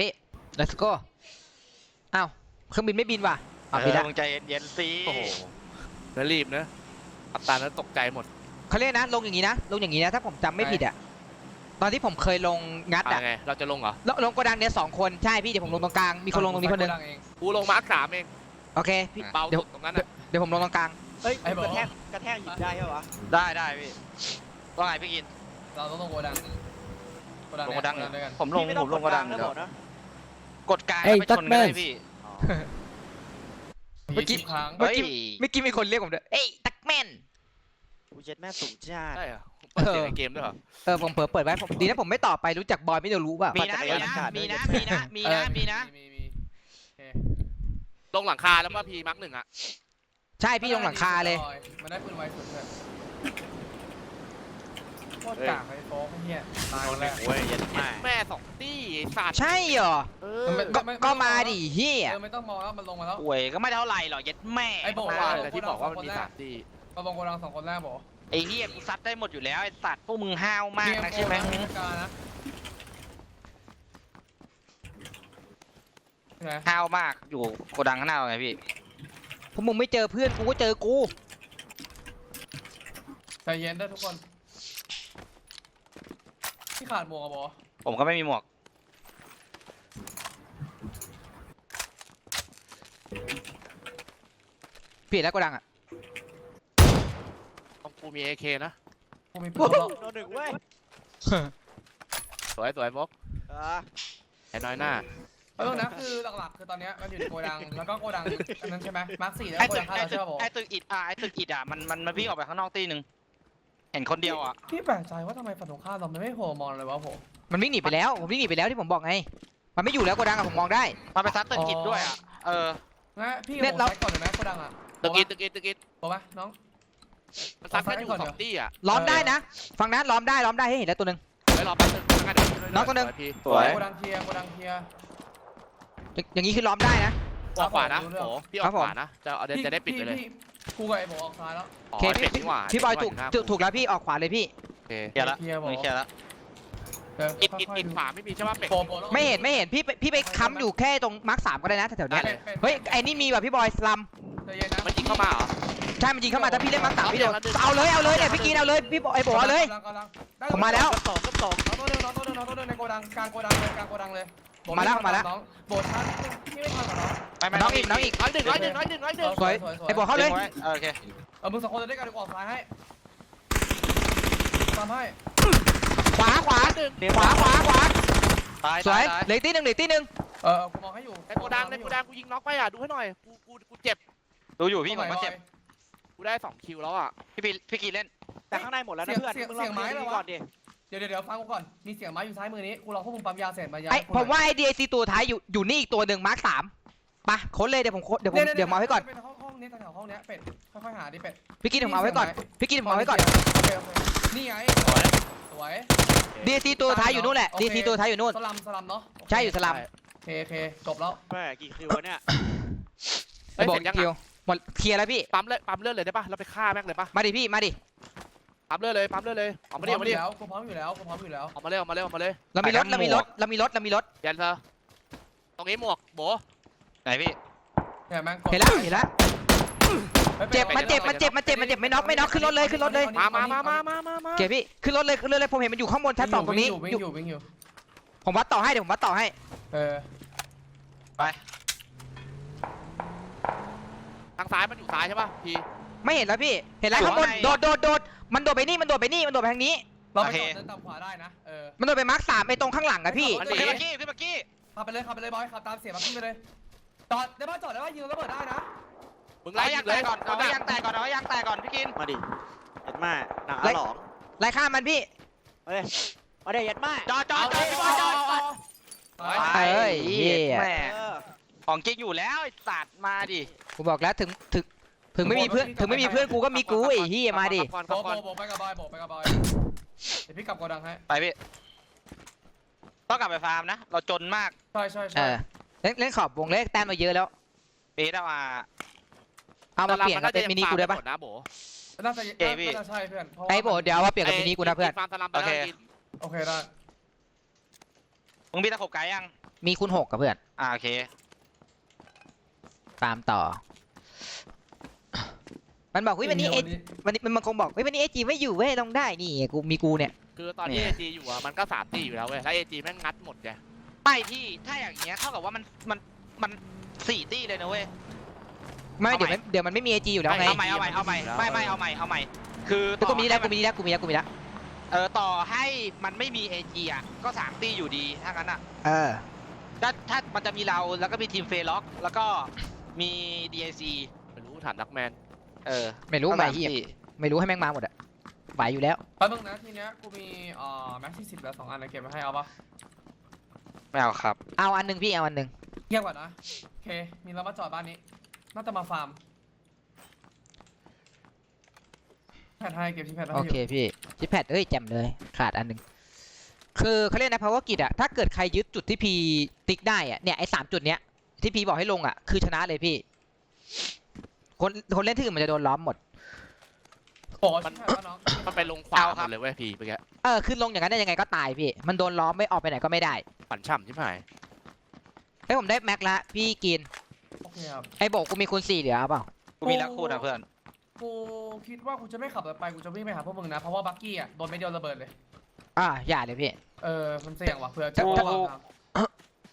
พี่ let's go อ้าวเครื่องบินไม่บินว่ะเออ้าวบินอละมึงใจเย็นๆสิโอ้โหแล้วรีบนะอัตตานั้นตกใจหมดเขาเรียกนะ ลงอย่างนี้นะ ลงอย่างนี้นะ ถ้าผมจำไม่ผิดอะตอนที่ผมเคยลงงัดอะอะไง เราจะลงเหรอลงลงโกดังเนี่ยสองคนใช่พี่เดี๋ยวผมลงตรงกลางมีคนลงตรงนี้คนหนึงกูไปโกดัเองกูลงมาร์คสามเองโอเคพี่เบาเดี๋ยวสุดตรงนั้นเดี๋ยอะวเดี๋ยวผมลงตรงกลางเฮ้ยไอ้บอกกระแทกกระแทกหยิบได้ใช่ปะวะได้ได้พี่ว่าไงพี่กิน เราต้องลงโกดังโกดังลงกระดังเนี่ยด้วยกันผมลงพี่ไม่ผต้องมลงกระดังนะเดี๋บยวอกนะ กดกลางเอ้แล้วยไปชนกันตั๊กแม่ได้พี่เมื่อกี้ยี่สิบครั้งเมื่อเฮ้ยกี้ เมื่อกี้มีคนเรียกผมด้วย เอ้ยตักแมนกูเจ็ดแม่สูงจ้าดใช่เหรอเปิดเสียงในเกมด้วยเหรอ เออผมเผลอเปิดไว้ผมดีนะผมไม่ตอบไปรู้จักบอยไม่เดี๋ยวรู้เปล่า มีนะ มีนะ มีนะ มีนะ มีนะ มีนะ มีมีโอเคลงหลังคาแล้วป่ะพีมาร์คหนึ่งอะใช่พี่ลงหลังคาเลย มันได้ปืนไวสุดเลย โคตรกากไอ้โฟกไอ้เหี้ยตายหมดแล้วโอ้ยเย็นมากแม่สองตี้ไอ้สัตว์ใช่เหรอ เอมันอไม่ก็ก็มาดิเฮียเออไม่ต้องมองแล้วมันลงมาแล้ว ป่วยก็ไม่เท่าไหร่หรอกเย็ดแม่ไอ้โบเมื่อวานแต่ที่บอกว่ามันมีสามตี้มาลงโกดังสองคนแรกบอกไอ้เหี้ยกูซัดได้หมดอยู่แล้วไอ้สัตว์พวกมึงห้าวมากนะใช่ไหมเตรียโกดังการนะใช่ไหมห้าวมากอยู่โกดังข้างหน้าไงพี่พวกมึงไม่เจอเพื่อนกูก็เจอกูใจเย็นด้วยทุกคนที่ ขาดหมวกอะบอผมก็ไม่มีหมวกพี่แล้วก็ดังอะต้องกูมีเอเคนะกูมีปืนแล้ว โดนหนึ่งเว้ยสวยสวยฟกเออไอ้น้อยหน้า เออนะคือหลักๆ คือตอนเนี้ยมันอยู่ในโกดัง แล้วก็โกดังอันนั้นใช่ไหมมาร์คสี่แล้วไอ้โกตึดักงข้างไอ้เราตึใช่กป่ะบอไอ้ตึกอิดอะไอ้ตึกอิดอะมันมันมันวิ่งออกไปข้างนอกตีหนึ่งเห็นคนเดียวอะ พี่แปลกใจว่าทำไมฝั่งตรงข้ามเราไม่โผล่มองเลยวะผมมันวิ่งหนีไปแล้วผมวิ่งหนีไปแล้วที่ผมบอกไง มันไม่อยู่แล้วโกดังอะผมมองได้ มันไปซัดตึกอิดด้วยอะ เออ งั้นพี่เนี่ผยมเราใช้ก่อนเลยไหมโกดังอะตึกอิดตึกอิดตึกอิดบอกไหมน้อง มันซัดกันอยู่สองตี้อะล้อมได้นะ ฟังนะล้อมได้ล้อมได้ให้เห็นแล้วตัวหนึ่งไว้รอแป๊บนึงงั้นเดี๋ยวน้องคนหนึ่งพี่สวย โกดังเคลียร์โกดังเคลียร์อย่างอย่างนี้คือล้อมได้นะ ออกขวานะรู้เรื่งโอ้พี่อครัอบกผมขวานะจะเอาเดี๋ยวจะได้ปิดไปเลยพี่พี่กูกับไอ้โบออกซ้ายแล้วอ๋อโอเคปิพี่ดดีกว่าพี่บอยถูกปิดดีว่าถูกถูกแล้วพี่ออกขวาเลยพี่ โอเคเคลียร์ละเคลียร์บอมึงเคลียร์ละเอออิดอิดค่อยอิดๆดูขวาไม่มีใช่ป่ะเป็ดโบโบแล้วไม่เห็นไม่เห็นพี่ไปพี่ไปค้ำอยู่แค่ตรงมาร์คสามก็ได้นะแถวๆเนี้ยเป็ดเป็ดเฮ้ยไอ้นี่มีแบบพี่บอยสลัมใจเย็นนะมันยิงเข้ามาเหรอ ใช่มันยิงเข้ามาถ้าพี่เล่นมาร์คสามพี่โดนเอาเดี๋ยวเอาเลยเอาเลยเนี่ยพี่กินเอาเลยพี่บอยไอ้โบเอาเลย กำงกำลังได้ผมมาแล้ว สองกับสองน้องตัวเดิมน้องตัวเดิมน้องตัวเดิมในโกดังกลางโกดังเลยกลางโกดังเลยโบ มาแล้วไทันมาแล้ว น้องโบดชันพี่ไม่ทันเหรอน้องไปไปน้องอีกน้องอีกร้อยหนึ่งร้อยหนึ่งร้อยหนึ่งร้อยหนึ่งสวยไอ้โบเข้าเลยดึงไว้เออโอเคเออมึงสองคนจะได้กันเดี๋ยวกูออกซ้ายให้ตามให้ขวาขวาหนึ่งขวาขวาขวาตายสวตายยตายเหลืออกตีหนึ่งเหลืออกตีหนึ่งเออกูมองให้อยู่ในโกดังในโกดังกูยิงน็อกไปอะดูให้หน่อยกูกูกูเจ็บดูอยู่พี่ผมก็เจ็บกูได้สองคิวแล้วอะพี่ปีพี่กีเล่นแต่ข้างในหมดแล้วนะเพื่อนมึงลองดูก่อนดิ เดี๋ยวเดี๋ยวเดี๋ยวฟังกูก่อน มีเสียงไม้อยู่ซ้ายมือนี้ กูรอพวกมึงปั๊มยาเสร็จมายาไอ้ให้กูผมหน่อยว่าไอ้ดีไอซีตัวท้ายอยู่อยู่นี่อีกตัวหนึ่งมาร์คสามไปค้นเลยเดี๋ยวผมค้นเดี๋ยวผมเดี๋ยวมาไว้ก่อน เป็นห้องห้องนี้แถวๆห้องเนี้ยเป็ด ค่อยๆหาดิเป็ด พี่กินผมเอาไว้ก่อน พี่กินผมเอาไว้ก่อนโอเคโอเคนี่ไง สวยดีไอซีตัวท้ายอยู่นู่นแหละดีไอซีตัวท้ายอยู่นู่น สลัมสลัมเนาะใช่อยู่สลัมโอเคโอเคจบแล้วแม่กี่คิวเนี่ยเฮ้ยบอกเสร็จยังคิวอะหมดเคลียร์แล้วพี่ ปั๊มเลยปั๊มเลือดเลยได้ปะเราไปฆ่าแม่งเลยปะมาดิพี่มาดิ ปั๊มเลือดเลยปั๊มเลือดเลยออกมาดิออกมาดิแล้วกูพร้อมอยู่แล้วกูพร้อมอยู่แล้วออกมาเลยออกมาเลยออกมาเลยเรามีรถเรามีรถเรามีรถเรามีรถยันเธอตรงนี้หมวกโบไหนพี่เห็นไหมเห็นแล้วเห็นแล้วเจ็บมันเจ็บมันเจ็บมันเจ็บมันเจ็บไม่น็อกไม่น็อกขึ้นรถเลยขึ้นรถเลยมามามามามามามาเก๋พี่ขึ้นรถเลยขึ้นรถเลยผมเห็นมันอยู่ข้างบนชั้นสองตรงนี้วิ่งออยู่ยู่วิ่งอยู่ผมวัดต่อให้เดี๋ยวผมวัดต่อให้เออทางซ้ายมันอยู่ซ้ายใช่ปะพี่ไม่เห็นแล้วพี่เห็นแล้วข้างบนโดดโดดโดด มันโดดไปนี่ มันโดดไปนี่ มันโดดไปทางนี้ เราไปต่อเดินตามขวาได้นะเออ มันโดดไปมาร์คสามไอ้ตรงข้างหลังอะพี่ขึ้นมากี้ขึ้นมากี้ขับไปเลยขับไปเลยบอยขับตามเสียงมาขึ้นไปเลยจอดได้ป่ะจอดได้ป่ะยิงระเบิดได้นะมึงเอาไล่ยายิงงแตเลยกก่อนเอายางแตกก่อนเอายางแตกก่อนพี่กินมาดิเย็ดแม่หนังอาหลองไล่ฆ่ามันพี่เฮ้ยมาดิเย็ดแม่จอดจอดจอดพี่บอยจอดจอดเอ้ยเหี้ย แม่เออของจริงอยู่แล้วไอ้สัตว์มาดิ กูบอกแล้วถึงถึง ถึงไม่มีเพื่อนถึงไม่มีเพื่อนกูก็มีกูไอ้เหี้ยมาดิก่อนโบก่อนโบโบไปกับบอยโบไปกับบอยเดี๋ยวพี่กลับโกดังให้ไปพี่ต้องกลับไปฟาร์มนะ เราจนมากใช่ใช่เอใช่อเล่นเล่นขอบวงเล็กแต้มมาเยอะแล้ว ปีดเอามา เอามาเปลี่ยนกับเป็นมินิกูได้ปะนะโบน่าจะเอ้ยพี่ น่าจะใช่เพื่อนเพราะว่าไอ้โบเดี๋ยวเอามาเปลี่ยนกับมินิกูนะเพื่อน ฟาร์มสลัมไปแล้วกินโอเคได้มึงมีตะขบไก่ยัง มีคุณหกกับเพื่อน อ่าโอเค ตามต่อ มันบอกเฮ้ยวันนี้เอวันนี้มันคงบอกเฮ้ยวันนี้เอจีไม่อยู่เว้ยลงได้นี่กูมีกูเนี่ย คือตอนที่เอจีอยู่อะมันก็สามตีอยู่แล้วเว้ยแล้วเอจีแม่งงัดหมดไงไม่พี่ถ้าอย่างเงี้ยเท่ากับว่ามันมันมันสี่ตี้เลยนะเว้ย ไม่เอาเดี๋ยวใหม่ไม่เดี๋ยวมันไม่มีเอจีอยู่แล้วไงเอาใหม่เอาใหม่เอาใหม่ไม่ไม่เอาใหม่เอาใหม่คือแต่กูมีแล้วต่กูอให้มีแล้วกูมีแล้วกูมีแล้วกูมีแล้วเออต่อให้มันไม่มีเอจีอะก็สามตี้อยู่ดีถ้างั้นอะเออถ้าถ้ามันจะมีเราแล้วก็มีทีมเฟล็อกแล้วก็มี DAC ไม่รู้ถามนักแมน เออไม่รู้ก็ไหมสาที่ตี้ไม่รู้ให้แม่งมาหมดอะไหวอยู่แล้ว แป๊บนึงนะทีเนี้ยกูมีเอ่อแม็กซี่สิบแล้วสองอันนะเก็บไว้ให้เอาปะไม่เอาครับ เอาอันหนึ่งพี่เอาอันหนึ่งเงียบก่อนนะโอเคมีรถมาจอดบ้านนี้ น่าจะมาฟาร์มแพทให้เก็บที่แพทให้โออเคยู่พี่ชิปแพดเอ้ยแจ่มเลยขาดอันหนึ่งคือเขาเรียกนะภาวกิจอะถ้าเกิดใครยึดจุดที่พีติ๊กได้อะเนี่ยไอ้สามจุดเนี้ยที่พีบอกให้ลงอะคือชนะเลยพี่ คนคนเล่นที่อื่นมันจะโดนล้อมหมด โอ้ชิบหายแล้วน้องมันไปลงขวาเอาหครัมบ ดเลยเว้ยพี่เมื่อกี้เออขึ้นลงอย่างนั้นได้ยังไงก็ตายพี่ มันโดนล้อมไม่ออกไปไหนก็ไม่ได้ปั่นฉ่ำใช่ไหมเฮ้ยผมได้แม็กละพี่กินโอเคครับ ไอ้โบกกูมีคูณสี่เหลือเอาเปล่ากูมีแล้วคู่นะเพื่อน กูคิดว่ากูจะไม่ขับรถไปกูจะวิ่งไปหาพวกมึงนะเพราะว่าบักกี้อะโดนไม่เดียวระเบิดเลย อ่าอย่าเลยพี่ เออมันเสี่ยงว่ะเผื่อจะกูระหว่างทาง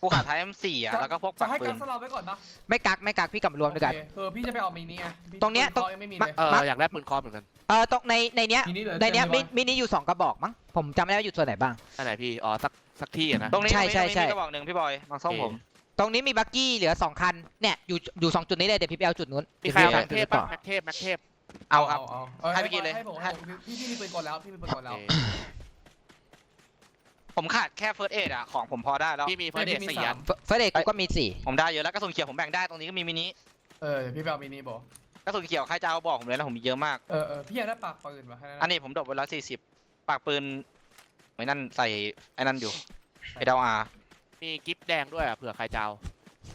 กูขาดท้าย M4 อะ แล้วก็พวกจะปักให้ปืกันสเราไว้ก่อนปะไม่กักไม่กักพี่กลับมารวมด้วยกัน โอเคเออพี่จะไปเอามินิไงพี่ตรงเนี้ยปืขายังไม่มีเลย เอออยากได้ปืนคอมเหมือนกันเออตรงในในเนี้ยมินิเหลือในเนี้ยต็มิลมินิอยู่สองกระบอกมั้งผมจำไม่ได้ว่าอยู่ส่วนไหนบ้าง อันไหนพี่อ๋อสักสักที่อะนะ ตรงนี้ใช่ใช่ใช่ ตรงนี้มีกระบอกหนึ่งพี่บอยบางส้มผมตรงนี้มีบักกี้เหลือสองคันเนี่ยอยู่อยู่สองจุดนี้เลยเดี๋ยวพี่ไปเอาจุดนู้นมีใครเอาดี๋แม็ยวกเทพี่พไปปะต่อแม็กเทพแม็กเทพ เอาครับ เอาเอาให้ไปกินเลย ให้ผมให้ให้ผมพี่พี่มีปืนกลแล้วพี่มีปืนกลโอแล้วเค ผมขาดแค่เฟิร์สเออะของผมพอได้แล้ว พี่มีเฟอร์เดทไม่มีสี่สาอัมนเฟอร์เดกูก็มีสี่ผมได้เยอะแล้วกระสุนเขียวผมแบ่งได้ตรงนี้ก็มีมินิเออเดี๋ยวพี่ไปเอามินิบอกกระสุนเขียวใครจะเอาบอกผมเลยนะผมมีเยอะมาก เออเออพี่อยากได้ปากปืนมาแค่นั้นอันนี้ผมดรอปไว้ร้อยสี่สิบปากปืนไว้นั่นใส่ไอ้นั่นอยู่ไอ้ดาวอามีกิฟต์แดงด้วยอะเผื่อใครจะเอา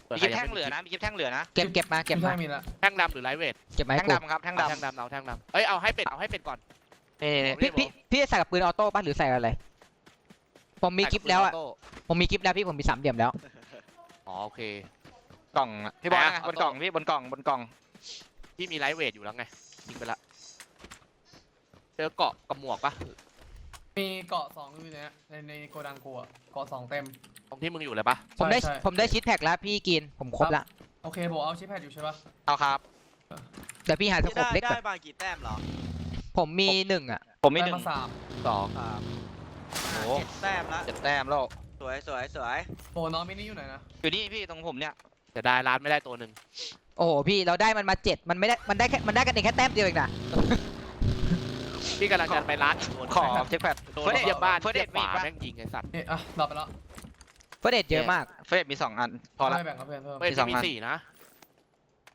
เผื่อมีใครกิ๊บยังแท่งไม่เหลือนะมีกิ๊บแท่งเหลือนะเก็บเก็บมาเก็บไม่มาใช่มีละแท่งดำหรือไลท์เวทเก็บมาให้แท่งกูดำครับแท่งเอาดำแท่งดำเอาแท่งดำเอ้ยเอาให้เป็ดเอาให้เป็ดก่อน นี่นี่พี่พี่พี่จะใส่กับปืนออโต้ป่ะหรือใส่อะไร ผมมีกิฟต์แล้วอะใส่กับปืนออโต้ผมมีกิฟต์แล้วพี่ผมมีสามเหลี่ยมแล้ว อ๋อโอเค กล่องอะพี่บอยไหนไงอะบนกล่องพี่บนกล่องบนกล่องพี่มีไลท์เวทอยู่แล้วไงทิ้งไปละเจอเกาะกับหมวกปะมีเกาะสองอยู่ในเนี้ยในในโกดังกูอะเกาะสองเต็ม ตรงที่มึงอยู่เลยปะผมได้ใช่ผมได้ชิดแพ็กแล้วพี่กินผมครบละโอเคบอกเอาชิปแพดอยู่ใช่ปะเอาครับ เดี๋ยวพี่หาสที่โคปได้เล็กก่อได้นบางกี่แต้มเหรอผมมีหนึ่งอะผมมีหได้นึ่งมาสามสองสาม โอ้อ่าเจ็ดแต้มละเจ็ดแต้มแล้วสวยสวยสวยโอ้น้องมินิอยู่ไหนนะอยู่นี่พี่ตรงผมเนี่ยจะได้ร้านไม่ได้ตัวหนึ่งโอ้โหพี่เราได้มันมาเจ็ดมันไม่ได้มันได้แค่มันได้กันเองแค่แต้มเดียวเองนะพี่กำลังจะไปร้านอีกตัวหนึ่งขอเช็คแพด โดนเฟิร์สเดเทียบบ้านเฟิร์สเดเทียบมีฝาปะ แม่งยิงไอ้สัตว์นี่อะหลับไปแล้วเฟอร์เดเยอะมาก เฟิร์สเดมีสองอัน พอละ ไม่แบ่งกับเพื่อนเพิ่มเฮ้ยมีสองมีอัน สี่นะ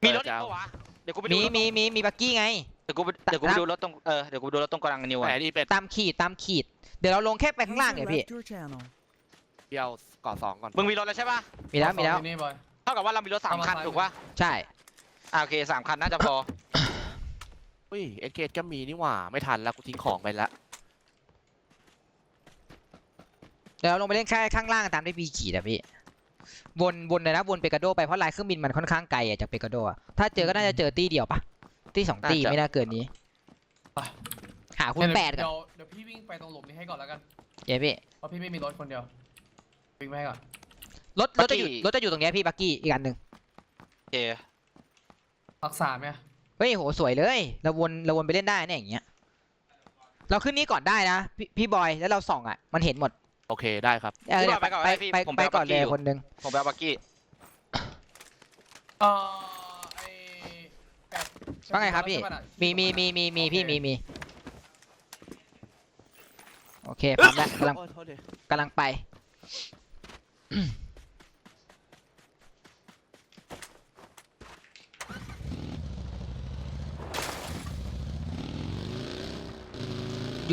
มีรถเออจะอีกเอาปะวะเดี๋ยวกูไปดูมีรถมีมีมีบักกี้ไง เดี๋ยวกูไปเดี๋ยวกูไปดูรถตรงเออเดี๋ยวกูไปดูรถตรงกลางนิวไหนอะดีเป็ดตามขีดตามขีด เดี๋ยวเราลงแค่ไปข้างล่างเนี่ยพี่ User left your channel. เดียวเกาะสองก่อนมึงมีรถแล้วใช่ปะมีแล้วมีแล้วเกาะสองอยู่นี่บอย เท่ากับว่าเรามีรถสามเอามาคันซ้ายถูกปะใช่ อ่าโอเคสามคันน่าจะพออุ้ยเอ็กเกก็มีนี่หว่าไม่ทันแล้วกูทิ้งของไปละเดี๋ยวเราลงไปเล่นแค่ข้างล่างตามที่พี่ขีดอะพี่วนวนเลยนะวนเปกาโดไปเพราะลายเครื่องบินมันค่อนข้างไกลอะจากเปกาโดอะถ้าเจอก็น่าจะเจอตีเดียวปะ ตีสองตีไม่น่าเกินนี้หาคุณแปดกันเดี๋ยวเดี๋ยวพี่วิ่งไปตรงหลุมนี้ให้ก่อนแล้วกัน เย้พี่เพราะพี่ไม่มีรถคนเดียว วิ่งไปให้ก่อน รถรถจะอยู่รถจะอยู่ตรงเนี้ยพี่บักกี้อีกอันหนึ่งโอเครักษาไหมเฮ้ยโหสวยเลยเราวนเราวนไปเล่นได้เนี่ยอย่างเงี้ยเราขึ้นนี้ก่อนได้นะพี่พี่บอยแล้วเราส่องอะมันเห็นหมดโอเคได้ครับ เออเดี๋ยวไปไปไปไปก่อนเลยคนหนึงผมไปเอาบักกี้ เอ่อไอแปด ว่าไงครับพี่ใช่ปะน่ะมีมีมีมีมีพี่โอเคมีมีโอเคพร้อมแล้วกำลังโอ้ยโทษดิกำลังไป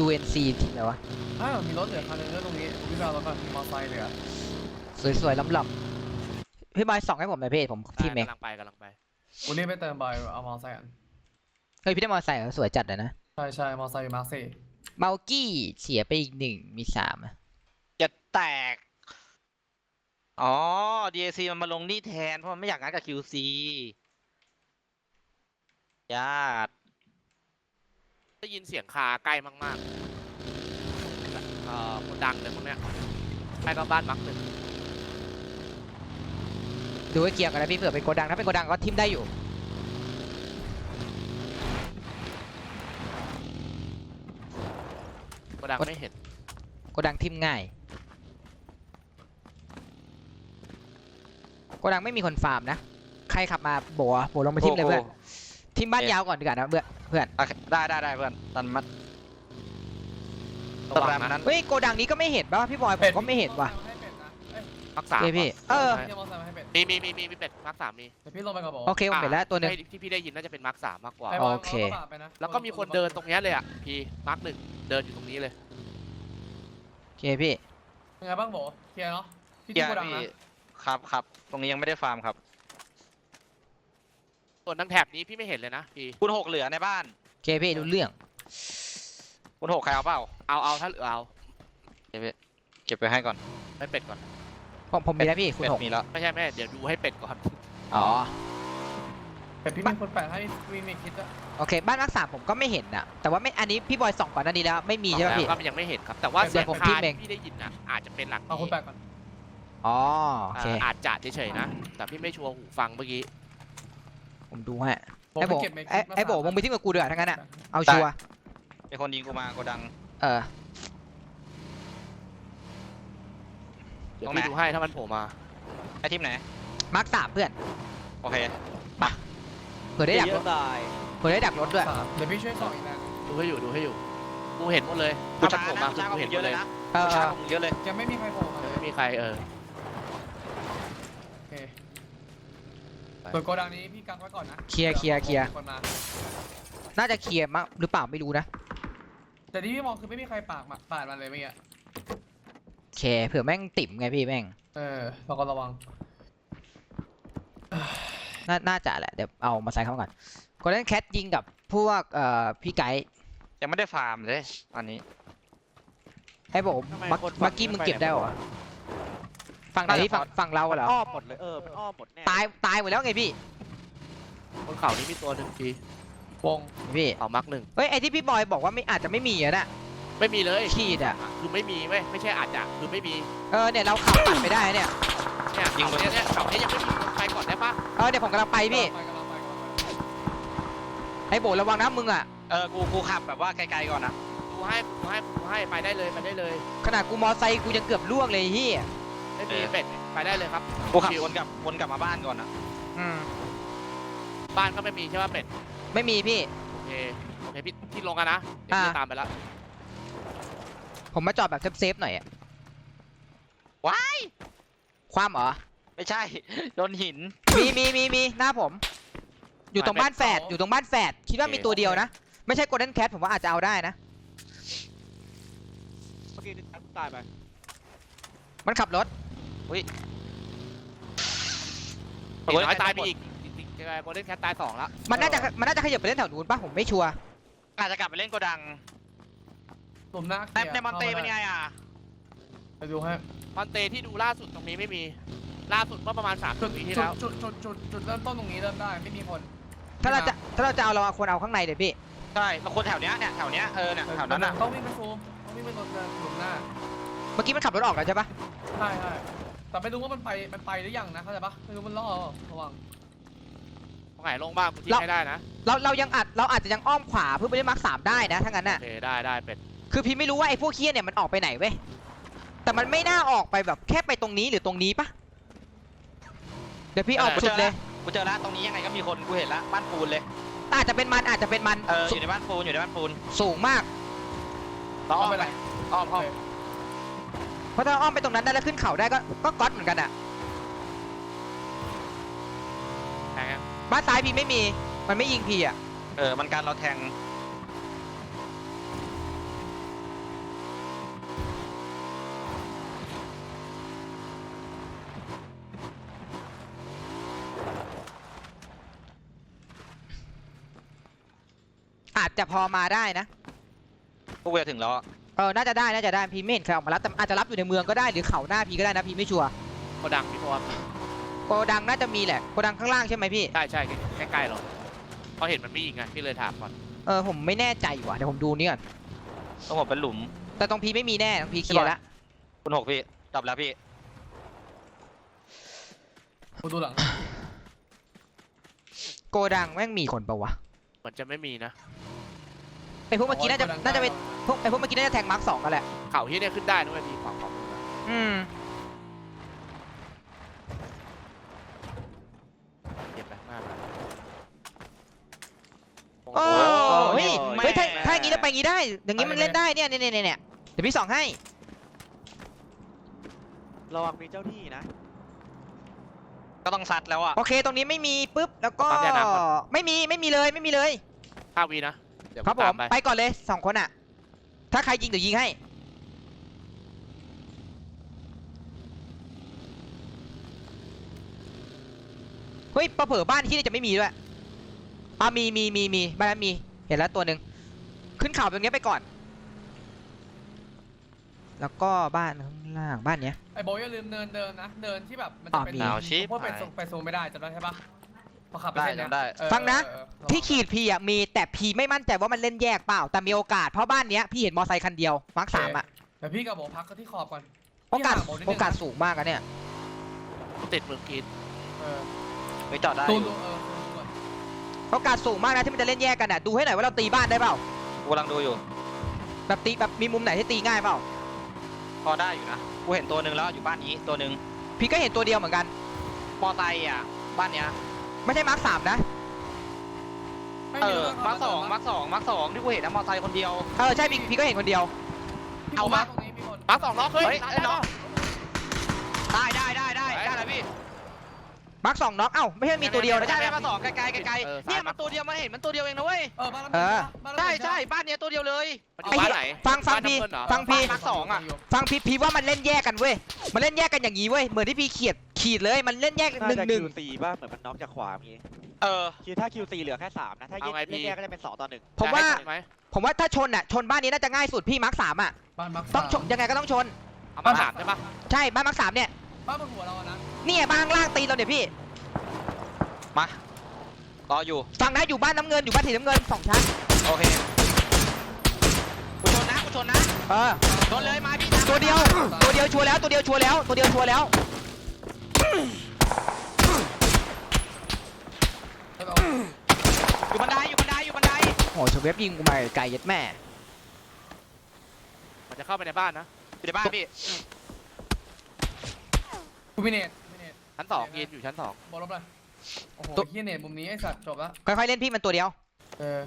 UNC ทีมอะไรวะ อ้าวมีรถเหลือคันหนึงด้วยตรงนี้พี่ไปเอารถก่อนมีมอเตอร์ไซค์เหลือสวยๆล้ำๆพี่บอยส่องให้ผมหน่อยพี่ผมทีมเอง กำลังไปกำลังไปกูรีบไปเติมบอยเอามอเตอร์ไซค์ก่อน เฮ้ยพี่ได้มอเตอร์ไซค์เหรอสวยจัดเลยนะ ใช่ใช่มอเตอร์ไซค์อยู่มาร์คสี่เมากี้เสียไปอีกหนึ่งมีสามอะจะแตก อ๋อ DAC มันมาลงนี่แทน เพราะมันไม่อยากงัดกับ QC ญาติได้ยินเสียงคาใกล้มากๆเอ่อคนดังเลยพวกเนี้ยใกล้กับบ้านมักหนึ่งดูให้เคลียร์กันนะพี่เผื่อเป็นโกดังถ้าเป็นโกดังก็ทิมได้อยู่ คนดังไม่เห็นโกดังทิมง่ายโกดังไม่มีคนฟาร์มนะ ใครขับมาโบะโบะลงไปทิมเลยเพื่อนโอ้โหทิมบ้านยาวก่อนดีกว่านะเพื่อนเพื่อนโอเคได้ได้ได้เพื่อนตันมัดระวังตามนะนั้นเฮ้ยโกดังนี้ก็ไม่เห็นป่ะพี่บอยผมก็ไม่เห็นว่ะให้เป็ดนะเอ้ยมักสามเอ้ยพี่ เออ เดี๋ยวมอเตอร์ไซค์มาให้เป็ด มีมีมีมีมีเป็ดมักสามมีเดี๋ยวพี่ลงไปกับโบโอเคผมเห็นแล้วตัวหนึงให้ที่พี่ได้ยินน่าจะเป็นมักสามมากกว่าไอ้บยโอเคากระบะไปนะแล้วก็มีคนเดินตรงเนี้ยเลยอะพี่มักหนึ่งเดินอยู่ตรงนี้เลยโอเคพี่เป็นไงบ้างโบเคลียร์เนาะที่เกีที่ยโกร์ดังพี่นะครับครับตรงนี้ยังไม่ได้ฟาร์มครับ ส่วนทางแถบนี้พี่ไม่เห็นเลยนะพี่คุณหกเหลือในบ้าน โอเคพี่รู้เรื่อง คุณหกใครเอาเปล่าเอาเอาถ้าเหลือเอาเก็บไว้เก็บไปให้ก่อน ให้เป็ดก่อน ผมผมมีแล้วพี่คุณเป็ดหกมีแล้วไม่ใช่แม่เดี๋ยวดูให้เป็ดก่อนอ๋อเป็ดพี่มีคนแปดให้วีมีคิดอะโอเค บ้านรักษาผมก็ไม่เห็นอะแต่ว่าไม่อันนี้พี่บอยส่องก่อนหน้านี้แล้ว ไม่มีใช่ป่ะพี่แล้วก็ยังไม่เห็นครับ แต่ว่าเดี๋เสียยวงผมคาพิมพ์เองที่พี่ได้ยินอะอาจจะเป็นหลังเอาคนนี้แปดก่อนอ๋อโอเคอ่าอาจจะเฉยๆนะ แต่พี่ไม่ชัวร์หูฟังเมื่อกี้ ผมดูฮะผมไอ้โบไปเก็บเมคิดไอ้มาไอ้โบสามมึงไปที่กับกูเดือดทั้งนั้นอะเอาได้ชัวร์มีคนยิงกูมาโกดัง เออ ดี๋ยวตรงไหนพี่ดูให้ถ้ามันโผล่มาไอ้ทีมไหน มาร์คสามเพื่อน โอเค เผื่อได้ดักเยรอะถตายเผื่อได้ดักรถด้วยสามเดี๋ยวพี่ช่วยส่องอีกนะดูให้อยู่ดูให้อยู่กูเห็นหมดเลยกูถ้าช้ามันโผล่นะมากูช้ากว่าคือกูเห็นมึงหเยมอะดเลเลยยนะเออกูช้ากว่ามึงเยอะเลยยังไม่มีใครโผล่มาเลยไม่มีใครเออโอเคส่วนโกดังนี้พี่กักไว้ก่อนนะเคลียร์เคลียร์เคลียร์ คนมาน่าจะเคลียร์มั้งหรือเปล่าไม่รู้นะ แต่ที่พี่มองคือไม่มีใครปากมาปาดมันเลยเมื่อกี้ โอเคเผื่อแม่งติ่มไงพี่แม่งเออเราก็ระวังน่าน่าจะแหละเดี๋ยวเอามาใส่เข้ามาก่อนคนนั้นแคทยิงกับพวกเอ่อพี่ไก่ยังไม่ได้ฟาร์มเลยอันนี้ไอ้โบทำไมมักคนเมื่อกี้มึงเก็บได้เหรอฝั่งไหนน่าจะพี่ฝั่งฝั่งเรามันเหรออ้อมหมดเลยเออมันอ้อมหมดแน่ตายตายหมดแล้วไงพี่บนเขานี้มีตัวหนึ่งทีวงพี่ เขามักหนึ่งเฮ้ยไอที่พี่บอยบอกว่าไม่อาจจะไม่มีอะน่ะ ไม่มีเลยขีดอะคือไม่มีเว้ยไม่ใช่อาจจะคือไม่มีเออเนี่ยเราขับตัดไปได้เนี่ยเนี่ยเขาเนี้ยเนี่ยเขาเนี้ยยังไม่มีคนไปก่อนได้ปะเออเดี๋ยวผมกำลังไปพี่กำลังไปกำลังไปกำลังไปไอ้โบระวังนะมึงอะเออกูกูขับแบบว่าไกลๆก่อนนะดูให้ดูให้ดูให้ไปได้เลยไปได้เลยขนาดกูมอไซค์กูยังเกือบล่วงเลยเฮียไม่มีเป็ดไปได้เลยครับกูขับวนกลับวนกลับมาบ้านก่อนนะอืมบ้านก็ไม่มีใช่ป่ะเป็ดไม่มีพี่โอเคโอเคพี่พี่ลงกันนะเดี๋ยวพี่อ่าจะตามไปละ ผมมาจอดแบบเซฟๆหน่อยอะว้ายความเหรอ ไม่ใช่ โดนหิน มีมีมีมีหน้าผม อยู่ตรงบ้านแฝดอยู่ตรงบ้านแฝดคิดว่ามีตัวเดียวนะ ไม่ใช่โกลเด้นแคทผมว่าอาจจะเอาได้นะ เมื่อกี้ตายไป มันขับรถ เห็นน้อยตายไปอีกจริงๆโกลเด้นแคทตายสองละมันน่าจะมันน่าจะขยับไปเล่นแถวนู้นปะผมไม่ชัวร์อาจจะกลับไปเล่นโกดัง หลุมหน้าเคในลียร์ในมอนเตเป็นไงอะไปดูให้คอนเตที่ดูล่าสุดตรงนี้ไม่มี ล่าสุดเมื่อประมาณ3จุดปีที่จุดแล้วจุดจุดจุดจุดเริ่มต้นตรงนี้เริ่มได้ไม่มีคน ถ้าเราจะถ้าเราจะเอาเราเอาควรเอาข้างในเลยพี่ใช่แล้วคนแถวเนี้ยเนี่ยแถวเนี้ยเออเนี่ยแถวนั้นอะต้องวิ่งไปซูมต้องวิ่งไปตรงหลุมหน้า เมื่อกี้มันขับรถออกแล้วใช่ปะใช่ใช่แต่ไม่รู้ว่ามันไปมันไปหรือยังนะเข้าใจปะไม่รู้มันล่อระวังตรงไหนลงบ้างกูทิ้งให้ได้นะ เราเรายังอัดเราอาจจะยังอ้อมขวาเพื่อไปเล่นมาร์คสามได้นะถ้างั้นโอน่ะเคได้ได้เป็ด คือพี่ไม่รู้ว่าไอ้พวกเคียเนี่ยมันออกไปไหนเว้ย แต่มันไม่น่าออกไปแบบแค่ไปตรงนี้หรือตรงนี้ปะเดี๋ยวพี่ออกสุดเลย กูเจอแล้วตรงนี้ยังไงก็มีคนกูเห็นแล้วบ้านปูนเลย อาจจะเป็นมันอาจจะเป็นมัน เอออสูยู่ในบ้านปูนอยู่ในบ้านปูนสูงมาก เราอ้อมเอาไปไปไหนอ้อมอ้อมเพราะถ้าอ้อมไปตรงนั้นได้แล้วขึ้นเขาได้ก็ก็ก๊อตเหมือนกันอะแทงยังบ้านซ้ายพี่ไม่มี มันไม่ยิงพี่อะ เออมันการเราแทง อาจจะพอมาได้นะกูจะถึงแล้วอะเออน่าจะได้น่าจะได้พี่ไม่เห็นใครออกมารับแต่อาจจะรับอยู่ในเมืองก็ได้หรือเขาหน้าพี่ก็ได้นะพี่ไม่ชัวร์โกดังพี่พรโกดังน่าจะมีแหละโกดังข้างล่างใช่ไหมพี่ใช่ใช่ใกล้ๆเราเพราะเห็นมันมีอีกไงพี่เลยถามก่อนเออผมไม่แน่ใจว่ะเดี๋ยวผมดูนี่ก่อนต้องผมเป็นหลุมแต่ตรงพีไม่มีแน่ตรงพีเคลียร์ละคุณหกพี่ดับแล้วพี่กูดูหลังโกดังแม่งมีคนปะวะเหมือนจะไม่มีนะไอพวกเมื่อกี้น่าจะน่าจะเป็นพวกไอพวกเมื่อกี้น่าจะแทงมาร์คสองกันแหละ เขาที่เนี่ยขึ้นได้นะเว้ยพี่ของของอืมเก็บไปมากเลยโอ้เฮ้ยแม่เฮ้ยถ้าถ้าอย่างงี้เราไปอย่างงี้ได้ อย่างงี้มันเล่นได้เนี่ยเนี่ยเนี่ยเนี่ยเดี๋ยวพี่สองให้ ระวังมีเจ้าที่นะ ก็ต้องซัดแล้วอะ โอเค ตรงนี้ไม่มีปุ๊บ แล้วก็ปั๊มยาน้ำก่อน ไม่มีไม่มีเลยไม่มีเลยห้าวีนะ เดี๋ยวครับผตามมไปไปก่อนเลยสองคนอะ ถ้าใครยิงเดี๋ยวยิงให้ เฮ้ยประเผลอบ้านที่นี่จะไม่มีด้วยอะมีมีมีมีบ้านนั้นมี เห็นแล้วตัวหนึ่งขึ้นเขาตรงเนี้ยไปก่อน แล้วก็บ้านข้างล่างบ้านเนี้ย ไอ้โบทอย่าลืมเนินเดินนะเดินที่แบบมันอะจะเป็นมีหนาวชิบพวกไปหาย ส่งไปซูมไม่ได้จำได้ใช่ปะ พอขับไปได้เส้นเนี้ยจำได้ เออฟังนะ เออเออที่ขีดพีอะมีแต่พีไม่มั่นใจว่ามันเล่นแยกเปล่า แต่มีโอกาสเพราะบ้านเนี้ยพี่เห็นมอไซค์คันเดียวมาร์คสามอะเดี๋ยวพี่กับโบทพักที่ขอบก่อน โอกาสพี่หโบทนิดนึงนะโอกาสสูงมากอะเนี่ยติดเมืองกินเออไม่จอดได้อตูนยู่ดูเออตูนดูก่อนโอกาสสูงมากนะที่มันจะเล่นแยกกันอะดูให้หน่อยว่าเราตีบ้านได้เปล่ากูกำลังดูอยู่ แบบตีแบบมีมุมไหนที่ตีง่ายเปล่าพอได้อยู่นะ กูเห็นตัวหนึ่งแล้วอยู่บ้านนี้ตัวหนึ่งพี่ก็เห็นตัวเดียวเหมือนกัน มอไซค์อะ บ้านเนี้ย ไม่ใช่มาร์คสามนะไม่เอมีอรถมาร์คสองเข้มาร์คสองมาร์คสองที่กูเห็นนะมอไซค์คนเดียว เออ ใช่พี่พี่ก็เห็นคนเดียวพี่เอามาตรงนี้มีคนมาร์คสองล็อกเฮ้ยเฮ้ยตามเอ้ยได้น้องปะได้ได้ได้ได้ได้แล้วพี่ มาร์คสองน็อกเอ้าไม่ใช่มีตัวเดียวนะ ใช่ใช่ไหมไหมมาสองไกลๆไกลเออๆเนี่ยมันตัวเดียวมันเห็นมันตัวเดียวเองนะเว้ยเออบ้านละเออบ้านละใช่เมืองใช่บ้านเนี้ยตัวเดียวเลยมันอยู่บ้านไหนฟังฟังบ้านพี่น้ำเงินเหรอ ฟังพี่มาร์คสองอะฟังพี่พี่ว่ามันเล่นแยกกันเว้ย มันเล่นแยกกันอย่างนี้เว้ย เหมือนที่พี่เขียดขีดเลย มันเล่นแยกหน่านึ่งจะหนึ่ง คิวซีป่ะเหมือนมันน็อกจากขวาเมื่อกี้เออคิวถ้าคิวซีเหลือแค่สามนะ ถ้าเอาไงเล่นพี่ แยกก็จะเป็นสองต่อหนึ่งผมว่าจะให้ไหมผมว่าถ้าชนอะ ชนบ้านนี้น่าจะง่ายสุดพี่มาร์คสามอะ บ้านมักต้องชนยังไงก็ต้องชน เอามาถามใช่ปะใช่บ้านมาร์คสามเนี่ย บ้านบนหัวเราอะนะเนี่ยบ้านข้างล่างตีเราเดี๋ยวพี่มารออยู่ฟังนะอยู่บ้านน้ำเงินอยู่บ้านสีน้ำเงินสองชั้นโอเค กูชนนะ กูชนนะ เออชนเลยมาพี่ตัวเดียว ตัวเดียวชัวร์แล้วตัวเดียวชัวร์แล้วตัวเดียวชัวร์แล้วแล้วก็อยู่บันได อยู่บันได อยู่บันไดโอ้ยชเวฟยิงกูมาไกลยัดแม่มันจะเข้าไปในบ้านนะอยู่ในบ้านพี่กู มีเนตมีเนตชั้นสองยืนอยู่ชั้นสองบอลลบเลยโอ้โหตุ๊บ เฮียเนตมุมนี้ไอ้สัตว์จบละค่อยๆเล่นพี่มันตัวเดียวเออ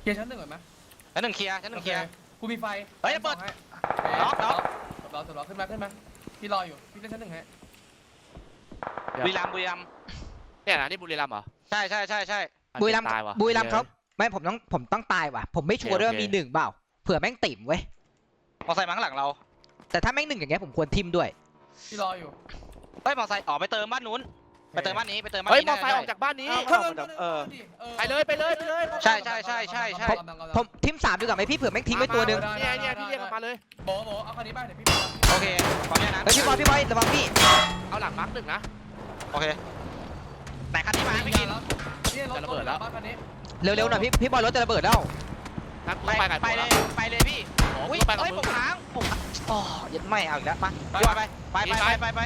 เคลียร์ชั้นหนึ่งก่อนไหมชั้นหนึ่งเคลียร์ชั้นหนึ่งเคลียร์โอกูมีไฟเฮ้ยเปิดให้ล็อกล็อกจบแล้วจบแล้วขึ้นมาขึ้นมาพี่รออยู่พี่เล่นชั้นหนึ่งให้บุรีรัมย์บุรีรัมย์เนี่ยนะนี่บุรีรัมย์เหรอใช่ใช่ใช่ใช่บุรีรัมย์ตายว่ะ บุรีรัมย์เขาไม่ผมต้องผมต้องตายว่ะ ผมไม่ชัวร์ด้วยว่าโอเคมีหนึ่งเปล่าเผื่อแม่งติ่มเว้ยมอไซค์มาข้างหลังเรา แต่ถ้าแม่งหนึ่งอย่างเงี้ยผมควรทิมด้วยพี่รออยู่เฮ้ยมอไซค์อ๋อไปเติมบ้านนู้น ไปเติมบ้านนี้ไปเติมบ้านเฮ้ยนี้มอไซค์อได้อกจากบ้านนี้ เออเออไปเลยไปเลยไปเลยใช่ใช่ใช่ใช่ใช่ผมทิมสามดีกว่าไหมพี่เผื่อแม่งทิ้งไว้ตัวหนึ่งเนี่ยเนี่ยพี่เรียกมันมาเลยโบะโบะเอาคันนี้ไปเดี๋ยวพี่ไปโอเคขออนุญาตนะเฮ้ยพี่บอยพี่บอยระวังพี่เอาหลังมาร์คหนึ่งนะโอเคไหนคันนี้มาไม่กินนี่รถจะระเบิดแล้วบ้านคันนี้เร็วๆหน่อยพี่พี่บอยรถจะระเบิดแล้ว นักไปไปกันไปเลยไปเลยพี่อุ้อุ้ยยไปกับเฮ้ยมึผมง ค้างผมอ๋อยัดไม่เอาอีกแล้วมาพี่บอยไปไปไปไปไปไป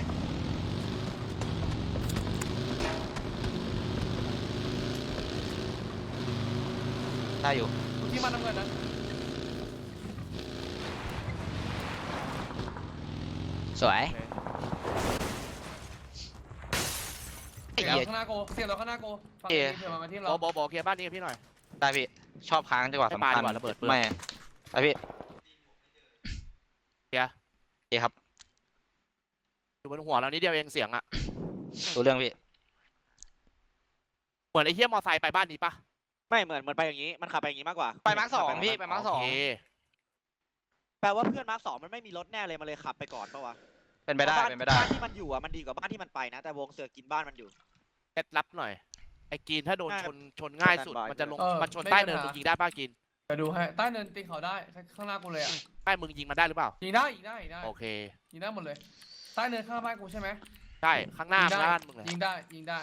ได้อยู่ที่มันน้ำเงินนะสวยไอ้เสียงเหี้ยข้างหน้าโกเสียงเราข้างหน้าโกฝั่งเอ๊ะนี้เผื่อมันมาที่โบเราโบโบเคลียร์บ้านนี้กับพี่หน่อยได้พี่ ชอบค้างดีกว่าไม่สำปาคัญดีกว่าระเบิดปืนไม่ไปพี่เคลียร์โอเคครับอยู่บนหัวเรานิดเดียวเองเสียงอะดูเรื่องพี่เหมือนไอ้เหี้ยมอไซค์ไปบ้านนี้ปะไม่เหมือนเหมือนไปอย่างนี้ มันขับไปอย่างนี้มากกว่าไปมาร์คสองพี่ไปมาร์คสองโเคแปลว่าเพื่อนมาร์คสองมันไม่มีรถแน่เลยมันเลยขับไปก่อนปะวะเป็นไปได้พราะบ้าเป็นไปได้บ้านที่มันอยู่อะมันดีกว่าบ้านที่มันไปนะ แต่วงเสือกินบ้านมันอยู่ เคล็ดลับหน่อยไอ้กินถ้าโดนง่ายชนชนง่ายสุดสแตนบายมันจะลงเออมันชนไม่ใต้มีเนินปัญหามึงยิงได้ป้ากินเดี๋ยวดูให้ใต้เนินตีเขาได้ข้างหน้ากูเลยอะใช่มึงยิงมันได้หรือเปล่า ยิงได้ยิงได้ยิงได้โอเคยิงได้หมดเลยใต้เนินข้างบ้านกูใช่ไหมใช่ข้างหน้ายิงได้บ้านมึงเลยยิงได้ยิงได้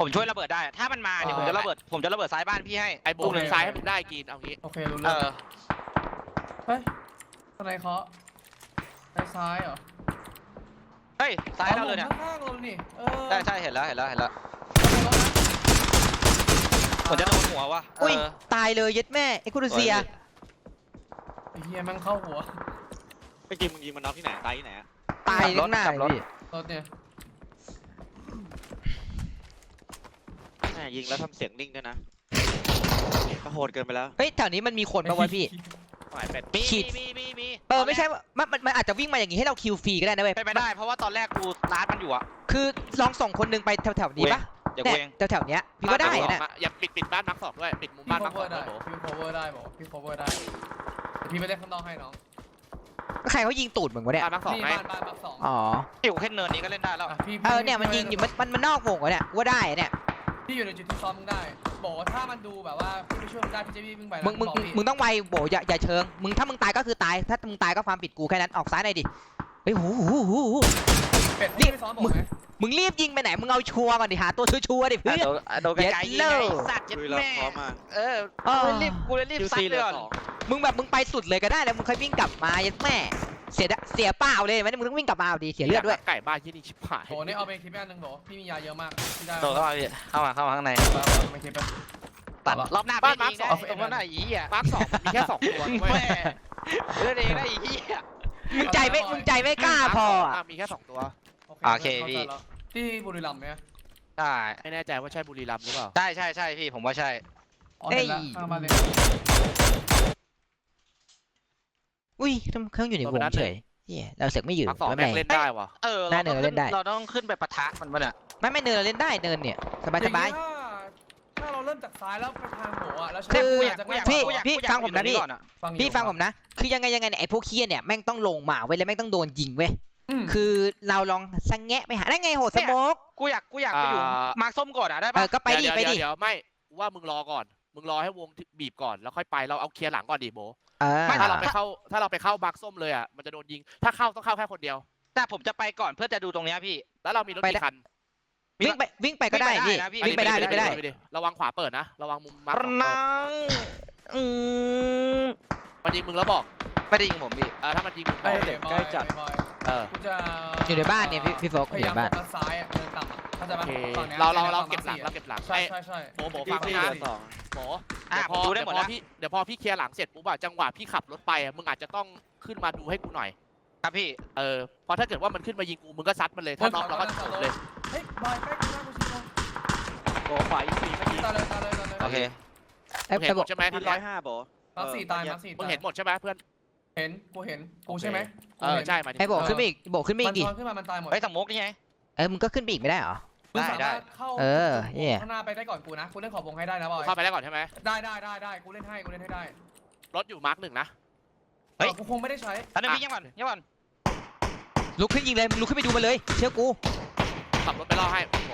ผมช่วยระเบิดได้ ถ้ามันมาเนี่ยเออผมจะระเบิด ผมจะระเบิดซ้ายบ้านพี่ให้ ไอ้โบโอเคเดินซ้ายให้มึงได้กินเอางี้โอเครู้เอเรื่องอ เฮ้ยทนายเคาะซ้ายซ้ายเหรอเฮ้ย ซ้ายเราเลยเนี่ย ข้างๆเรานี่เออใช่ใช่เห็นแล้ว เห็นแล้ว เห็นแล้ว ผมจะโดนหัววะอุ้ยเออตายเลยเย็ดแม่เอ็กซ์คูเซีย ไอ้เฮียแมันเข้าหัวไปยิงมึงยิงมันน็อกที่ไหนตายที่ไหนอะตายข้างหน้าเลยพี่รถเนี่ยแหมยิงแล้วทำเสียงนิ่งด้วยนะก็โหดเกินไปแล้วเฮ้ยแถวนี้มันมีคนปะวะพี่ หมายเป็นมีฉีด มีมีมีเออไม่ใช่ว่ามันมันมันอาจจะวิ่งมาอย่างงี้ให้เราคิวฟรีก็ได้นะเว้ยเป็นไปได้ เพราะว่าตอนแรกกูลาดมันอยู่อะคือลองส่งคนหนึงไปแถวๆนี้ปะ เดี๋ยวกูเนี่ยเองแถวๆเนี้ยพี่ก็ได้บ้านนะมาอย่าปิดปิดบ้านมักสองด้วยปิดมุมพี่บ้านโคมักเวสอองร์ด้ได้วยโบพี่โคเวอร์ได้บอกพี่โคเวอร์ได้เดี๋ยวพี่ไปเล่นข้างนอกให้น้องใครเขายิงตูดมึงวะเนี่ยบ้านมักสองนี่ไหมบ้านบ้านมักสองอ๋ออยู่แค่เนินนี้ก็เล่นได้แล้วอะพี่เออเนี่ยมันยิงอยู่มันมันมันนอกวงวะเนี่ยว่าได้เนี่ยพี่อยู่ในจุดที่ซ้อมมึงได้บอกว่าถ้ามันดูแบบว่าพี่ไปช่วยมึงได้พี่จะวิ่งไปนะมึงมึงบอกมึงพี่มึงต้องไวโบอย่าอย่าเชิงมึงถ้ามึงตายก็คือตายถ้ามึงตายก็ฟาร์มปิดกูแค่นั้นออกซ้ายหน่อยดิเฮ้ยหูหูหูหู เป็ดพี่ไปซ้อมบอกไหมมึงรีบยิงไปไหน มึงเอาชัวร์ก่อนดิหาตัวชัวร์ๆดิเพื่อนโดนโดนไกลๆยิงไง Yellow สัตว์เจ็ดคุยเราแม่พร้อมมาเออเออ กูเลยรีบกูเลยรีบซัด QC เหเลลืยอก่อนสองมึงแบบมึงไปสุดเลยก็ได้แล้วมึงค่อยวิ่งกลับมายัดแม่ เสียดะเสียเปล่าเลยไหมมึงต้องวิ่งกลับมาเอาดีเสียเลือดด้วย ไก่บ้านที่นี่ชิบหายโอ้นี่เอาไปคลิปแอนหนึ่งบอกพี่มียาเยอะมากพี่ได้โดนเข้ามาพี่เข้ามาเข้ามาข้างในเอาเอาไปคลิปไป ตัดเอาละรอบหน้าบ้านไปมักยิงสได้องตรงนั้นน่ะอีอะมักสองมีแค่สองตัวเว้ยแม่เล่นเองได้อีอะมึงใจไม่ มึงใจไม่กล้าพออะะมีแค่สองตัว โอเคพี่ ข้าใจแล้วที่บุรีรัมย์ไหมใช่ไม่แน่ใจว่าใช่บุรีรัมย์หรือเปล่า ใช่ใช่ใช่พี่ผมว่าใช่ อ๋อเห็นแล้วข้างมาเลยอุ้ยทำเครื่องอยู่ในวงเฉยเฮียเราเสือกไม่อยู่มักสองไม่แม่เป็นงไร เล่นได้ว่ะเออหน้าเนินต้องเล่นได้ เราต้องขึ้นไปปะทะมันปะเนี่ยไม่ไม่เนินเราเล่นได้เนินเนี่ยสบายสบาย องนี้ถ้ถ้าเราเริ่มจากซ้ายแล้วไปทางหัวอะแล้วคือกูอยากจะกูอยากพี่กูอยากพี่กูอยากฟังผมนะ อยู่พี่ก่ออะฟังอยู่พี่ฟังผมนะ คือยังไงยังไงเนี่ยไอ้พวกเคียเนี่ยแม่งต้องลงมาเว้ยแล้วแม่งต้องโดนยิงเว้ย มคือเราลองสังแงะไปหาได้ไงโหดสโมก กูอยากกูอยากไปอยู่มาร์คส้มก่อนอะได้เอปะอก็ไปดิเยวไปดิ เยวเดี๋ยวไม่ว่ามึงรอก่อน มึงรอให้วงบีบก่อนแล้วค่อยไปเราเอาเคลียร์หลังก่อนดิโบเออถ้าเราไปเข้าถ้าเราไปเข้าบักส้มเลยอะมันจะโดนยิง ถ้าเข้าต้องเข้าแค่คนเดียว แต่ผมจะไปก่อนเพื่อจะดูตรงเนี้ยพี่ แล้วเรามีรถกี่คันวิ่งไปวิ่งไปก็ได้วิ่งไปได้พี่นะพี่ วิ่งไปได้วิ่งไปได้ดิระวังขวาเปิดนะระวังมุมมาร์คนังอืมมันยิงมึงแล้วบอกไม่ได้ยิงผมพี่ เออถ้ามันยิงมึงบไอ้อกเด็กบอยใกล้จัดไอ้บอย เออ กูจะอยู่ในบ้านเนี่ยพี่พี่โฟกพอยู่ยายามในบ้าน โฟกัสซ้ายอะเดินต่ำอะเข้าใจโอปะเคฝั่งนี้ยเราเราเราฝั่งเก็บหลังสี่เราเก็บหลังใช่ไอ้ใช่ใช่ โบโบพี่ฟังซี่นะเหลือสอง โบอะเดี๋ยวพผมอดูได้เดี๋ยวหมดพอนะพี่เดี๋ยวพอพี่เคลียร์หลังเสร็จปุ๊บอะจังหวะพี่ขับรถไปอะมึงอาจจะต้องขึ้นมาดูให้กูหน่อย ครับพี่ เออเพราะถ้าเกิดว่ามันขึ้นมายิงกูมึงก็ซัดมันเลยถ้าน็อกเราก็จบเลย เฮ้ยบอยใกล้กูหน้ากูชิโนโบขวายิงฟรีเมื่อกี้ตายเลยตายเลยตายเลยโอเคไอ้มึงเห็ไอ้นหบมอกดใช่ไหมที่ที่ร้ร้ออยยห้าโบ มาร์คสี่ตายมาร์คสี่มึงเห็นหมดใช่ไหมเพื่อน เห็นกูเห็นกูใช่ไหมเออใช่หมายถึงไอ้บอกขึ้นไปอีกบอกขึ้นไปมัอีนกดิช้อนขึ้นมามันตายหมดเฮ้ยสมมกนี่ไง เออมึงก็ขึ้นไปอีกไม่ได้เหรอ มึงได้สาได้มารถเข้าเออเหี้ยข้างหน้าไปได้ก่อนกูนะกูเล่นขอบวงให้ได้นะบอยเข้าไปได้ก่อนใช่ไหมได้ได้ได้ได้กูเล่นให้กูเล่นให้ได้รถอยู่มาร์กหนึ่งนะ เฮ้ยออกูคงไม่ได้ใช้ตอนนึงพี่ยังก่อนยังก่อนลุกขึ้นยิงเลยมึงลุกขึ้นไปดูมันเลย เชื่อกูขับรถไปล่อให้โอ้โห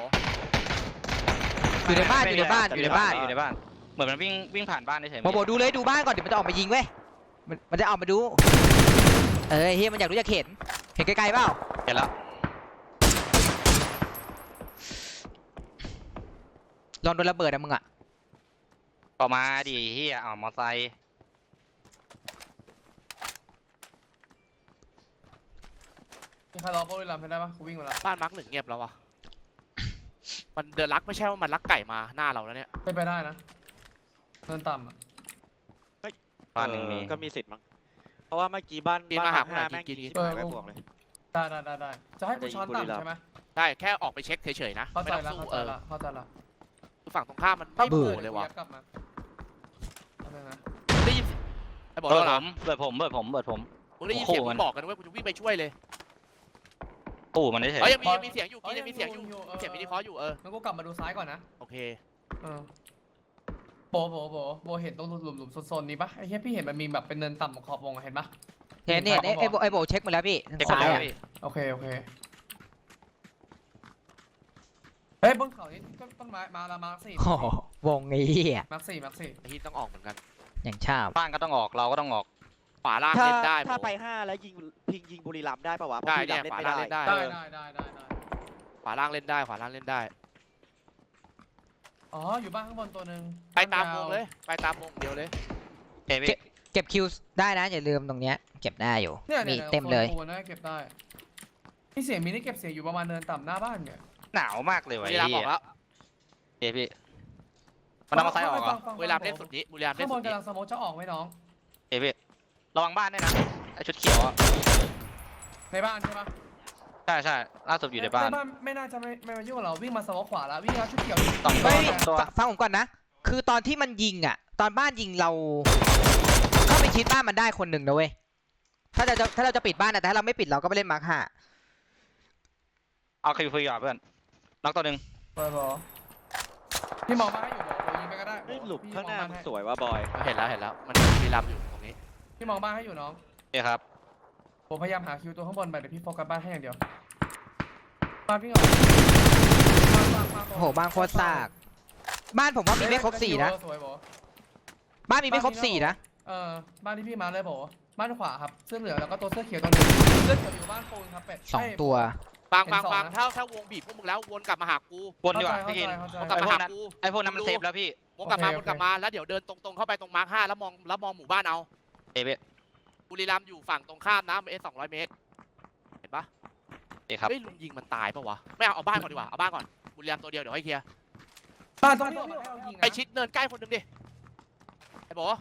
อยู่ในบ้านอยู่ในบ้านอยู่ในบ้านอยู่ในบ้าน เหมือนมันวิ่งวิ่งผ่านบ้านเฉยๆโมโบดูเลยดูบ้านก่อนเดี๋ยวมันจะออกมายิงเว้ย มันมันจะออกมาดู เออเฮียมันอยากรู้อยากเห็น เห็นไกลๆเปล่าเห็นแล้วลองโดนระเบิดอะมึงอะออกมาดิเฮียอ๋อมอไซค์มีใครรอโบลิลัมให้ได้ปะกูวิ่งมาแล้วบ้านมาร์กหนึ่งเงียบแล้ววะมันเดินลักไม่ใช่ว่ามันลักไก่มาหน้าเราแล้วเนี่ยเป็นไปได้นะเดินต่ำอะ บ้านหนึ่งมีเออก็มีสิทธิ์มั้ง เพราะว่าเมื่อกี้บ้านกินบ้านมาหามาห้ากูหน่แม่อยงกิยินงกิน ที่หายไปบวกเลย ได้ได้ได้ได้จะให้กูช้อนบุรีรัมย์ต่ำใช่ไหมได้แค่ออกไปเช็คเฉยๆนะเข้าไม่ใจต้องแล้วสู้เข้าเอใจอแล้วเข้าใจแล้วคือฝั่งตรงข้ามมันถ้าไม่เบื่เบื่ออเลเลยยว่ะว่ะกลับมาเอาไปนะได้ยินไอ้บอกเบิดแล้วผนะมเบิดผมเบิดผมเบิดผม มึงได้ยินโอ้โหเสียงมัมันนบอกกันเว้ยกูจะวิ่งไปช่วยเลยตู้มันเฉยเอ้ยยังมียังมีเสียงอยู่กินยังมีเสียงอยู่เออเสียงมินิคอร์สอยู่เอองั้นกูกลับมาดูซ้ายก่อนนะโอเค เออ โบโบโบโบเห็นตรงหลุมหลุมโซนๆนี้ปะไอ้เหี้ยพี่เห็นมันมีแบบเป็นเนินต่ำของขอบวงอะเห็นปะเห็นเห็นไอ้ไอ้โบไอ้โบเช็คหมาแล้วพี่ทางเด็กซ้ายแล้วอะพี่โอเคโอเคเฮ้ยบนเขานี่ต้นต้นไม้มาละมาร์คสี่โอ้โหวงไอ้เหี้ยมาร์คสี่มาร์คสี่ไอ้ที่ต้องออกเหมือนกันอย่างชาบ บ้านก็ต้องออกเราก็ต้องออกขวาล่างถ้าเล่นได้ถ้าโบไปห้าแล้วยิงพิงยิงบุรีรัมย์ได้ปะวะเพราะได้บุรีเนี่รัยมย์ขเล่นวาไม่ล่างได้เล่นได้ได้ได้ได้ได้ได้ขวาล่างเล่นได้ขวาล่างเล่นได้ อ๋อ อยู่บ้านข้างบนตัวหนึ่งไปตามวงเลย ไปตามวงเดียวเลยเอพี่เก็บคิวได้นะอย่าลืมตรงเนี้ยเก็บได้อยู่เนี่ยมีเนี่ยเต็มเลยโซนปูนนะเก็บได้นี่เสียงมีนี่เก็บเสียงอยู่ประมาณเนินต่ำหน้าบ้านเนี่ยหนาวมากเลยบุวะรีรัมย์บอกแล้วเอพี่มันเอามาไซด์ออกเหรอฟังฟังฟังบุรีรัมย์เล่นสุดนี้บุรีรัมย์เล่ข้านงบสุนดนี้กำลังสโมอจะออกไหมน้อง เอพี่ระวังบ้านด้วยนะไอชุดเขียวอะในบ้านใช่ปะ ใช่ใช่ล่าสุดอยู่ในบ้าน ไม่น่าจะไม่ไม่มายุ่งกับเราวิ่งมาสโมอขวาแล้ววิ่งมาชุดเขียวสองตัวเฮ้ยสองตัวฟฟังผมก่อนนะ คือตอนที่มันยิงอะ ตอนบ้านยิงเราเข้าไปชิดบ้านมันได้คนหนึ่งนะเว้ย ถ้าเราจะถ้าเราจะปิดบ้านนะแต่ถ้าเราไม่ปิดเราก็ไปเล่นมาร์คห้าเอาคิวฟิวอะเพื่อนน็อกตัวหนึ่งเปิดบอพี่มองบ้านให้อยู่บอยิงไปก็ได้เฮ้ยหลุมพี่ข้างหน้าบ้มันให้สวยว่ะบอยเห็นแล้วเห็นแล้ว มันบุรีรัมย์อยู่ตรงนี้พี่มองบ้านให้อยู่น้องเอครับผมพยายามหาคิวตัวข้างบนไปเดี๋ยวพี่โฟกัสบ้านให้อย่างเดียว บ้านพี่เหรอบ้านบ้านบ้านโอ้โหบ้านโคตรซาก บ้านผมว่ามีไม่ครบสี่นะ สวยบอบ้านมีไม่ครบสี่นะ เออบ้านที่พี่มาเลยบอบ้านขวาครับเสื้อเหลืองแล้วก็ตัวเสื้อเขียวตัวหนึงเสื้อเขียวอยู่บ้านปูนครับเป็ดสองตัว ฟังเห็นฟังสองฟังนะถ้าถ้าวงบีบพวกมึงแล้ววนกลับมาหากูวนดีกว่าเข้าพี่ใจกินเข้าใจวนกเข้าลับใจมาหากูไอพวกนั้นมันเซฟแล้วพี่วนกลับมาโอเควนกลับมาแล้วเดี๋ยวเดินตรงๆเข้าไปตรงมาร์คห้าแล้วมองแล้วมองหมู่บ้านเอาเอพี่บุรีรัมย์อยู่ฝั่งตรงข้ามนะเอสสองร้อยเมตร เห็นปะ เอครับ เฮ้ยลุงยิงมันตายปะวะ ไม่เอาเอาบ้านก่อนดีกว่า เอาบ้านก่อนบุรีรัมย์ตัวเดียวเดี๋ยวให้เคลียร์ บ้านตรงนี้ออกมาให้เรายิงนะไปชิดเนินใกล้คนหนึงดิ ไอ้บอกว่า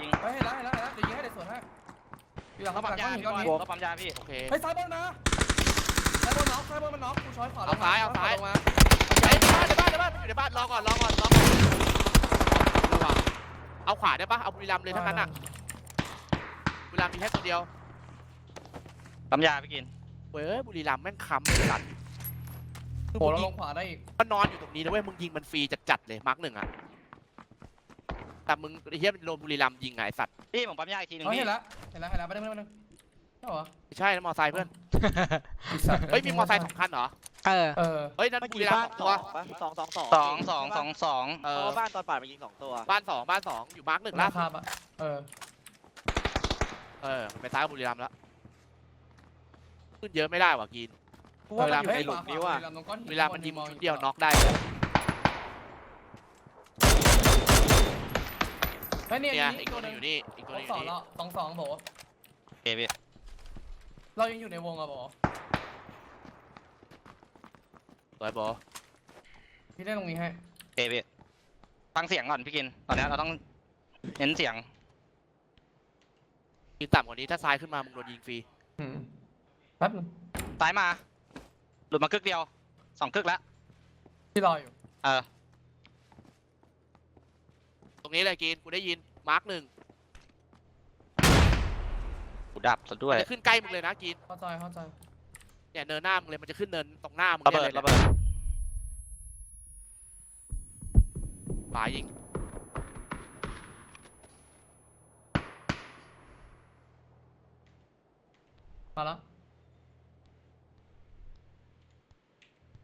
ยิงเฮ้ยเห็นแล้วเห็นแล้วเห็นแล้วเดี๋ยวยิงให้เดี๋ยวสวนให้อยู่หลังเขากำปั๊แพมงยาก้อนพี่หินบก้อนหินอยเขาปั๊มยาพี่โอเค เฮ้ยซ้ายบนนะซ้ายบนน็อกซ้ายบนมันน็อกกูช้อยขวาลงเอาซ้ายเอาซ้าย ลงมาไอ้บ้านในบ้านในบ้านอยู่ในบ้านรอก่อนรอก่อนรอก่อนระวังเอาขวาได้ปะเอาบุรีรัมย์เลยทั้งนั้นอะบุรีรัมย์มีแค่ตัวเดียว ปั๊มยาพี่กิน เว้ยบุรีรัมย์แม่งค้ำเลยสัตว์คือโอ้มึงเรายิลงงขวาได้อีกมันนอนอยู่ตรงนี้นะเว้ยมึงยิงมันฟรีจัดๆเลยมาร์กหนึ่งอะแต่มึงไอ้เหี้ยโดนบุรีรัมย์ยิงไงไอ้สัตว์พี่ผมปั๊มยาอีกทีหนึงเฮ้ยพี่เห็นแล้วเห็นแล้วเห็นแล้วไปเรื่อยไปเรื่อยใช่เหรอไม่ใช่นะมอไซค์เพื่อนไอ้สัตว์เฮ้ยมีมอไซค์สองคันเหรอเออ เออเฮ้ยนั่นเมื่อบุกี้รีรัมบ้าย์นสองสตัวองปะสองสองสองสองสองสองสองเอเพอราะว่าบ้านตอนป่าดมันยิงสองตัวบ้านสองบ้านสองอยู่มาร์กหนึ่งราล่าคาสุดอะเออเออมันไปซ้ายบุรีรัมย์แล้ว ขึ้นเยอะไม่ได้ว่ะกินเพราะว่ามันอยู่ในหลุมนี้ว่ะบุรีรัมย์มันยิงชุดเดียวน็อกได้เลยเฮ้ยเนี่ยเนี่ยอีอีกกตัตัววหหนึนึงงอยู่นี่อีกตัวหสนึองงอยู่สองนี่ แล้วสองสองโบเอพี่เรายังอยู่ในวงอะโบสวยโบพี่ได้ตรงนี้ให้เอพี่ฟังเสียงก่อนพี่กิน ตอนนี้เราต้องเน้นเสียง ยิงต่ำกว่านี้ถ้าซ้ายขึ้นมามึงโดนยิงฟรีอืม แป๊บนึงซ้ายมา หลุดมากึกเดียว สองกึกแล้วพี่รออยู่เออ ตรงนี้เลยกินกูได้ยินมาร์กหนึ่งกูดับซะด้วย จะขึ้นใกล้มึงเลยนะกินเข้าใจเข้าใจเนี่ยเนินหน้ามึงเลยมันจะขึ้นเนินตรงหน้ามึงระเนี่ยเบิดเลยระเบิดขวายิงมาแล้ว เ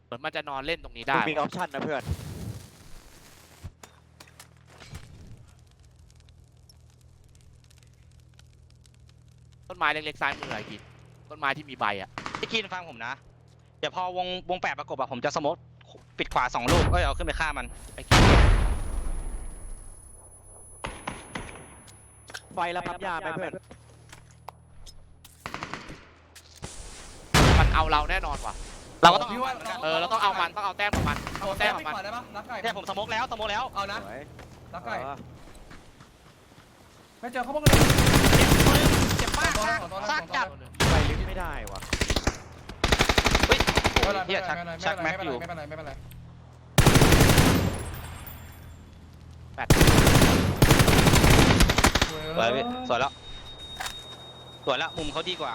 ห มือนมันจะนอนเล่นตรงนี้มึได้งมีออปชั่นนะเพื่อนต้นไม้เล็กๆซ้ายมือไอ้กินต้นไม้ที่มีใบอะพี่กินฟังผมนะ เดี๋ยวพอวงวงแปดประกบอะผมจะสโมกปิดขวาสองลูกเอ้ยเอาขึ้นไปฆ่ามันไอ้กินไฟแล้วปั๊มยาไหมเพื่อนมันเอาเราแน่นอนว่ะ เราก็ต้องพี่เอาว่ามันเหมือนกันเออเราต้องเอามันต้องเอาแต้มของมันเอาเอาแต้แต้มมไปของมันก่อนได้ปะรักไก่เนี่ยผมสโมกแล้วสโมกแล้วเอานะสวยรักไก่เออไม่เจอเขาบ้างเลยเจ็บมากตัวแรกของตัวแรกซากของตัวแรกจัดไฟลึกไม่ได้ว่ะโอ้ไม่ยเป็นไรเฮียชักไม่เป็นไรชักแม็กไม่อเป็นไรยู่ไม่เป็นไรไม่เป็นไรแปดสวยพี่สวยแล้วสวยแล้วมุมเขาดีกว่า